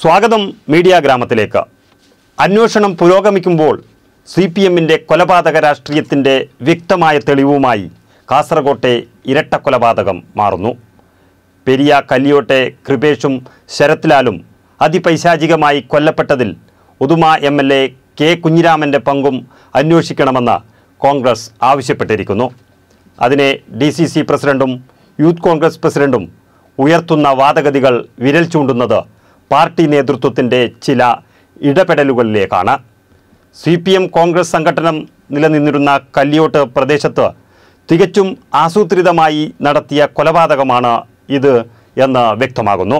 സ്വാഗതം മീഡിയ ഗ്രാമത്തിലേക്ക്. അന്വേഷണം പുരോഗമിക്കുമ്പോൾ സി പി എമ്മിന്റെ കൊലപാതക രാഷ്ട്രീയത്തിന്റെ വ്യക്തമായ തെളിവുമായി കാസർകോട്ടെ ഇരട്ട കൊലപാതകം മാറുന്നു. പെരിയ കല്ലിയോട്ടെ കൃപേഷും ശരത്ലാലും അതിപൈശാചികമായി കൊല്ലപ്പെട്ടതിൽ Uduma M L A K കുഞ്ഞിരാമന്റെ പങ്കും അന്വേഷിക്കണമെന്ന് കോൺഗ്രസ് ആവശ്യപ്പെട്ടിരിക്കുന്നു. അതിനെ ഡി സി സി പ്രസിഡന്റും യൂത്ത് കോൺഗ്രസ് പ്രസിഡന്റും ഉയർത്തുന്ന വാദഗതികൾ വിരൽ ചൂണ്ടുന്നത് പാർട്ടി നേതൃത്വത്തിന്റെ ചില ഇടപെടലുകളിലേക്കാണ്. സി പി എം കോൺഗ്രസ് സംഘടനം നിലനിന്നിരുന്ന കല്ലിയോട്ട് പ്രദേശത്ത് തികച്ചും ആസൂത്രിതമായി നടത്തിയ കൊലപാതകമാണ് ഇത് എന്ന് വ്യക്തമാകുന്നു.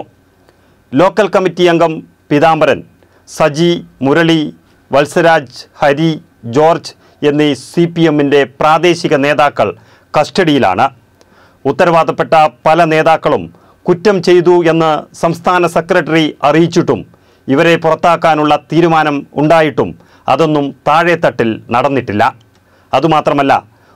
ലോക്കൽ കമ്മിറ്റി അംഗം പീതാംബരൻ സജി മുരളി വത്സരാജ് ഹരി ജോർജ് എന്നീ സി പി എമ്മിന്റെ പ്രാദേശിക നേതാക്കൾ കസ്റ്റഡിയിലാണ്. ഉത്തരവാദപ്പെട്ട പല നേതാക്കളും കുറ്റം ചെയ്തു എന്ന് സംസ്ഥാന സെക്രട്ടറി അറിയിച്ചിട്ടും ഇവരെ പുറത്താക്കാനുള്ള തീരുമാനം ഉണ്ടായിട്ടും അതൊന്നും താഴെത്തട്ടിൽ നടന്നിട്ടില്ല. അതുമാത്രമല്ല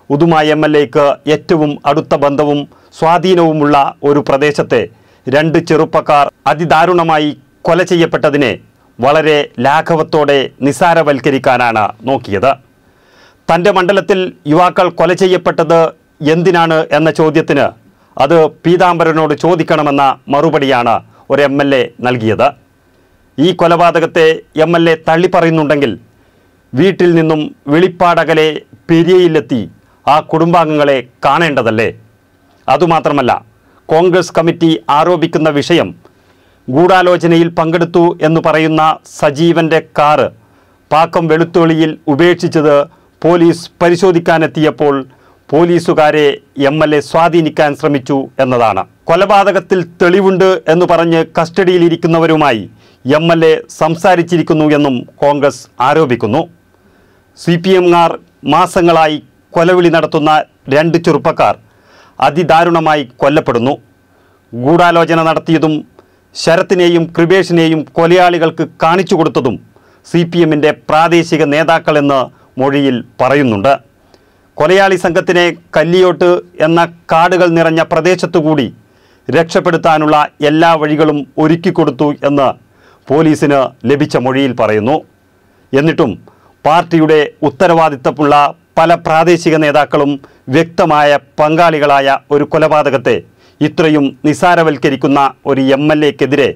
ഉദുമ എം എൽ എക്ക് ഏറ്റവും അടുത്ത ബന്ധവും സ്വാധീനവുമുള്ള ഒരു പ്രദേശത്തെ രണ്ട് ചെറുപ്പക്കാർ അതിദാരുണമായി കൊല ചെയ്യപ്പെട്ടതിനെ വളരെ ലാഘവത്തോടെ നിസാരവൽക്കരിക്കാനാണ് നോക്കിയത്. തന്റെ മണ്ഡലത്തിൽ യുവാക്കൾ കൊല ചെയ്യപ്പെട്ടത് എന്തിനാണ് എന്ന ചോദ്യത്തിന് അത് പീതാംബരനോട് ചോദിക്കണമെന്ന മറുപടിയാണ് ഒരു എം എൽ എ നൽകിയത്. ഈ കൊലപാതകത്തെ എം എൽ എ തള്ളിപ്പറയുന്നുണ്ടെങ്കിൽ വീട്ടിൽ നിന്നും വെളിപ്പാടകലെ പെരിയയിലെത്തി ആ കുടുംബാംഗങ്ങളെ കാണേണ്ടതല്ലേ? അതുമാത്രമല്ല കോൺഗ്രസ് കമ്മിറ്റി ആരോപിക്കുന്ന വിഷയം ഗൂഢാലോചനയിൽ പങ്കെടുത്തു എന്ന് പറയുന്ന സജീവന്റെ കാറ് പാക്കം വെളുത്തുള്ളിയിൽ ഉപേക്ഷിച്ചത് പോലീസ് പരിശോധിക്കാനെത്തിയപ്പോൾ പോലീസുകാരെ എം എൽ എ സ്വാധീനിക്കാൻ ശ്രമിച്ചു എന്നതാണ്. കൊലപാതകത്തിൽ തെളിവുണ്ട് എന്ന് പറഞ്ഞ് കസ്റ്റഡിയിലിരിക്കുന്നവരുമായി എം എൽ എ സംസാരിച്ചിരിക്കുന്നു എന്നും കോൺഗ്രസ് ആരോപിക്കുന്നു. സി പി എംകാർ മാസങ്ങളായി കൊലവിളി നടത്തുന്ന രണ്ട് ചെറുപ്പക്കാർ അതിദാരുണമായി കൊല്ലപ്പെടുന്നു. ഗൂഢാലോചന നടത്തിയതും ശരത്തിനെയും കൃപേഷിനെയും കൊലയാളികൾക്ക് കാണിച്ചു കൊടുത്തതും സി പി എമ്മിന്റെ പ്രാദേശിക നേതാക്കളെന്ന് മൊഴിയിൽ പറയുന്നുണ്ട്. കൊലയാളി സംഘത്തിനെ കല്ലിയോട്ട് എന്ന കാടുകൾ നിറഞ്ഞ പ്രദേശത്തുകൂടി രക്ഷപ്പെടുത്താനുള്ള എല്ലാ വഴികളും ഒരുക്കിക്കൊടുത്തു എന്ന് പോലീസിന് ലഭിച്ച മൊഴിയിൽ പറയുന്നു. എന്നിട്ടും പാർട്ടിയുടെ ഉത്തരവാദിത്തമുള്ള പല പ്രാദേശിക നേതാക്കളും വ്യക്തമായ പങ്കാളികളായ ഒരു കൊലപാതകത്തെ ഇത്രയും നിസാരവൽക്കരിക്കുന്ന ഒരു M L എക്കെതിരെ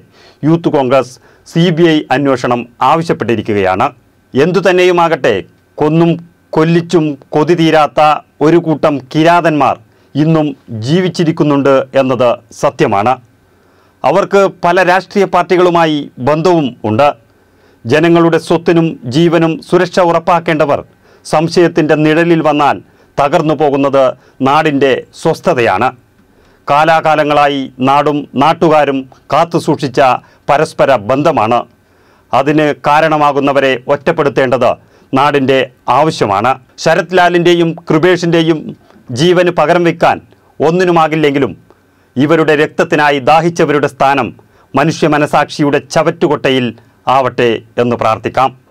youth Congress C B I അന്വേഷണം ആവശ്യപ്പെട്ടിരിക്കുകയാണ്. എന്തുതന്നെയുമാകട്ടെ കൊന്നും കൊല്ലിച്ചും കൊതി തീരാത്ത ഒരു കൂട്ടം കിരാതന്മാർ ഇന്നും ജീവിച്ചിരിക്കുന്നുണ്ട് എന്നത് സത്യമാണ്. അവർക്ക് പല രാഷ്ട്രീയ പാർട്ടികളുമായി ബന്ധവും ഉണ്ട്. ജനങ്ങളുടെ സ്വത്തിനും ജീവനും സുരക്ഷ ഉറപ്പാക്കേണ്ടവർ സംശയത്തിന്റെ നിഴലിൽ വന്നാൽ തകർന്നു പോകുന്നത് നാടിന്റെ സ്വസ്ഥതയാണ്. കാലാകാലങ്ങളായി നാടും നാട്ടുകാരും കാത്തുസൂക്ഷിച്ച പരസ്പര ബന്ധമാണ്. അതിന് കാരണമാകുന്നവരെ ഒറ്റപ്പെടുത്തേണ്ടത് നാടിന്റെ ആവശ്യമാണ്. ശരത് ലാലിന്റെയും കൃപേഷിന്റെയും ജീവന് പകരം വയ്ക്കാൻ ഒന്നിനുമാകില്ലെങ്കിലും ഇവരുടെ രക്തത്തിനായി ദാഹിച്ചവരുടെ സ്ഥാനം മനുഷ്യ മനസാക്ഷിയുടെ ചവറ്റുകൊട്ടയിൽ ആവട്ടെ എന്ന് പ്രാർത്ഥിക്കാം.